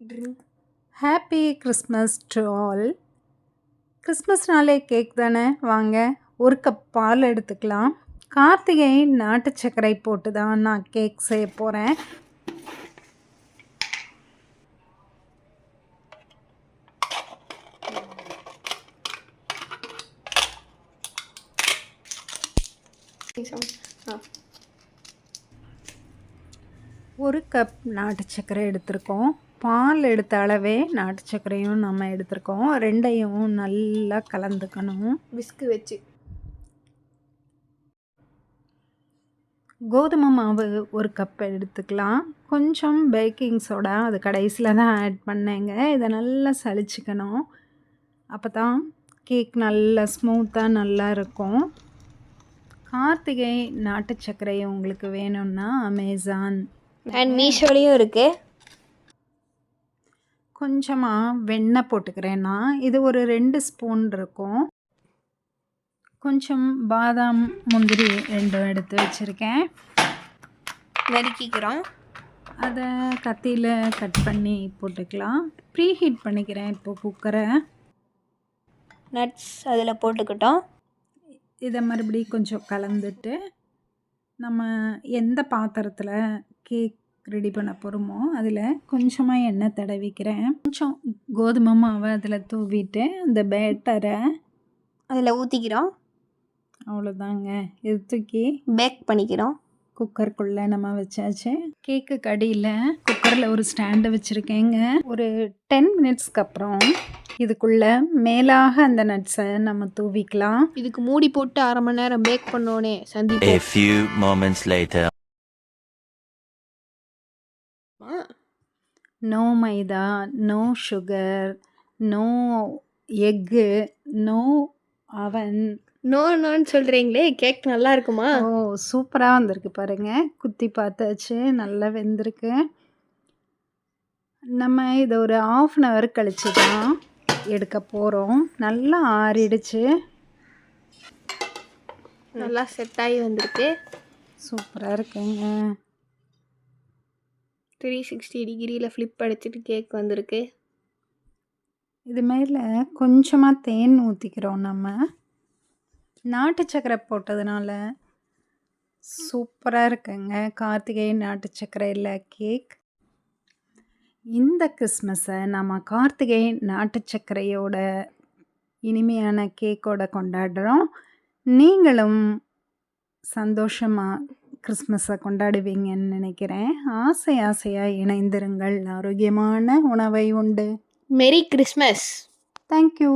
Drink happy Christmas to all கிறிஸ்மஸ்னாலே cake தானே? வாங்க ஒரு கப் பால் எடுத்துக்கலாம். கார்த்திகை நாட்டு சர்க்கரை போட்டு தான் நான் கேக் செய்ய போகிறேன் ஒரு கப் நாட்டு சர்க்கரை எடுத்திருக்கோம். பால் எடுத்த அளவே நாட்டு சர்க்கரையும் நம்ம எடுத்திருக்கோம். ரெண்டையும் நல்லா கலந்துக்கணும். விஸ்கு வச்சு. கோதுமை மாவு ஒரு கப் எடுத்துக்கலாம். கொஞ்சம் பேக்கிங் சோடா அது கடைசியில் தான் ஆட் பண்ணேங்க. இதை நல்லா சலிச்சுக்கணும் அப்போ தான் கேக் நல்லா ஸ்மூத்தாக நல்லா இருக்கும். கார்த்திகை நாட்டு சர்க்கரை உங்களுக்கு வேணும்னா அமேசான் அண்ட் மீஷோலையும் இருக்கு. கொஞ்சமாக வெண்ணெய் போட்டுக்கிறேன் நான் இது ஒரு ரெண்டு ஸ்பூன் இருக்கும். கொஞ்சம் பாதாம் முந்திரி ரெண்டும் எடுத்து வச்சுருக்கேன். நறுக்கிக்கிறோம் அதை கத்தியில் கட் பண்ணி போட்டுக்கலாம். ப்ரீ ஹீட் பண்ணிக்கிறேன் இப்போ குக்கரை. நட்ஸ் அதில் போட்டுக்கிட்டோம். இதை மறுபடியும் கொஞ்சம் கலந்துட்டு நம்ம எந்த பாத்திரத்தில் கேக் ரெடி பண்ண போகிறோமோ அதில் கொஞ்சமாக எண்ணெய் தடவிக்கிறேன். கொஞ்சம் கோதுமை மாவை அதில் தூவிட்டு அந்த பேட்டரை அதில் ஊற்றிக்கிறோம் அவ்வளோதாங்க இது தூக்கி பேக் பண்ணிக்கிறோம். குக்கருக்குள்ளே நம்ம வச்சாச்சு. கேக்கு கடியில் குக்கரில் ஒரு ஸ்டாண்டு வச்சுருக்கேங்க. ஒரு டென் மினிட்ஸ்க்கு அப்புறம் இதுக்குள்ளே மேலாக அந்த நட்ஸை நம்ம தூவிக்கலாம். இதுக்கு மூடி போட்டு அரை மணி நேரம் பேக் பண்ணோனே A no maida no sugar no egg no oven no நோன்னு சொல்கிறீங்களே கேக் நல்லா இருக்குமா? ஓ சூப்பராக வந்திருக்கு பாருங்க. குத்தி பார்த்தாச்சு நல்லா வெந்திருக்கு. நம்ம இதை ஒரு ஆஃப் அன் ஹவர் கழிச்சு தான் எடுக்க போகிறோம் நல்லா ஆறிடுச்சு. நல்லா செட் ஆகி வந்திருக்கு. சூப்பராக இருக்குங்க. த்ரீ சிக்ஸ்டி டிகிரியில் ஃப்ளிப் அடிச்சிட்டு கேக் வந்திருக்கு. இது மேலே கொஞ்சமாக தேன் ஊற்றிக்கிறோம் நம்ம. நாட்டு சக்கரை போட்டதுனால சூப்பராக இருக்குங்க. கார்த்திகை நாட்டு சக்கரையில் கேக் இந்த கிறிஸ்மஸை நம்ம கார்த்திகை நாட்டு சக்கரையோட இனிமையான கேக்கோட கொண்டாடுறோம். நீங்களும் சந்தோஷமாக கிறிஸ்மஸை கொண்டாடுவீங்கன்னு நினைக்கிறேன். ஆசை ஆசையாக இணைந்திருங்கள். ஆரோக்கியமான உணவை உண்டு. மெரி கிறிஸ்மஸ் தேங்க்யூ